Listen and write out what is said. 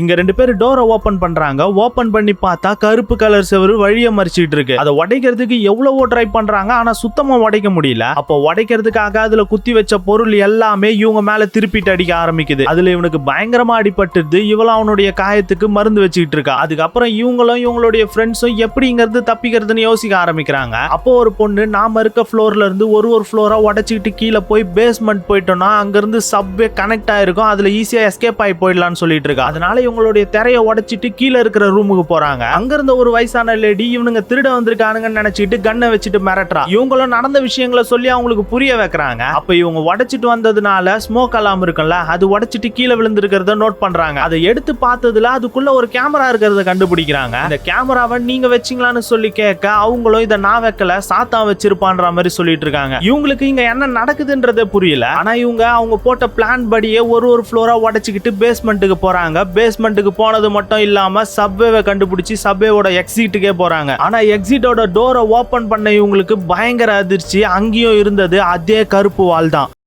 இங்க ரெண்டு பேர் டோரை ஓபன் பண்றாங்க. ஓபன் பண்ணி பார்த்தா கருப்பு கலர் செவரு வழிய மறிச்சிட்டு இருக்கு. அதை உடைக்கிறதுக்கு எவ்வளவோ ட்ரை பண்றாங்க. ஆனா சுத்தமா உடைக்க முடியல. அப்போ உடைக்கிறதுக்காக அதுல குத்தி வச்ச பொருள் எல்லாமே இவங்க மேல திருப்பிட்டு அடிக்க ஆரம்பிக்குது. அதுல இவனுக்கு பயங்கரமா அடிபட்டுது இவளும் அவனுடைய காயத்துக்கு மருந்து வச்சுக்கிட்டு இருக்கா. அதுக்கப்புறம் இவங்களும் இவங்களுடைய ஃப்ரெண்ட்ஸும் எப்படிங்கிறது தப்பிக்கிறதுன்னு யோசிக்க ஆரம்பிக்கிறாங்க. அப்போ ஒரு பொண்ணு நாம இருக்க ஃப்ளோர்ல இருந்து ஒரு ஒரு ஃப்ளோரா உடைச்சிக்கிட்டு கீழே போய் பேஸ்மெண்ட் போயிட்டோம்னா அங்கிருந்து சப்வே கனெக்ட் ஆயிருக்கும். அதுல ஈஸியா எஸ்கேப் ஆகி போயிடலாம்னு சொல்லிட்டு இருக்கா. அதனால இவங்களுடைய திரையை உடைச்சிட்டு கீழே இருக்கிற ரூமுக்கு போறாங்க. அங்கிருந்த ஒரு வயசான லேடி இவனுங்க திருட வந்திருக்கானுங்கன்னு நினைச்சிட்டு கண்ணை வச்சுட்டு மிரட்டுறா. இவங்களும் நடந்த விஷயங்களை சொல்லி அவங்களுக்கு புரிய வைக்கிறாங்க. அப்ப இவங்க உடைச்சிட்டு வந்ததுனால ஸ்மோக் அலாம் இருக்கும்ல அது உடைச்சிட்டு கீழே விழுந்திருக்கிறத நோட் பண்றாங்க. அதை எடுத்து பார்த்ததுல அதுக்குள்ள ஒரு கேமரா இருக்கிறத கண்டுபிடிக்கிறாங்க. இந்த கேமராவை நீங்க வச்சீங்களான்னு சொல்லி கேட்க அவங்களும் இதை நான் வைக்கல சாத்தா வச்சிருப்பான்ற மாதிரி சொல்லிட்டு இருக்காங்க. இவங்களுக்கு இங்க என்ன நடக்குதுன்றதே புரியல. ஆனா இவங்க அவங்க போட்ட பிளான் படியே ஒரு ஒரு ஃப்ளோரா உடைச்சிக்கிட்டு பேஸ்மெண்ட்டுக்கு போறாங்க. பேஸ்மெண்ட்டுக்கு போனது மட்டும் இல்லாம சப்வேவை கண்டுபிடிச்சி சப்வேவோட எக்ஸிட்டுக்கே போறாங்க. ஆனா எக்ஸிட்டோட டோரை ஓபன் பண்ண இவங்களுக்கு பயங்கர அதிர்ச்சி. அங்கேயும் இருந்தது அதே கருப்பு வால் தான்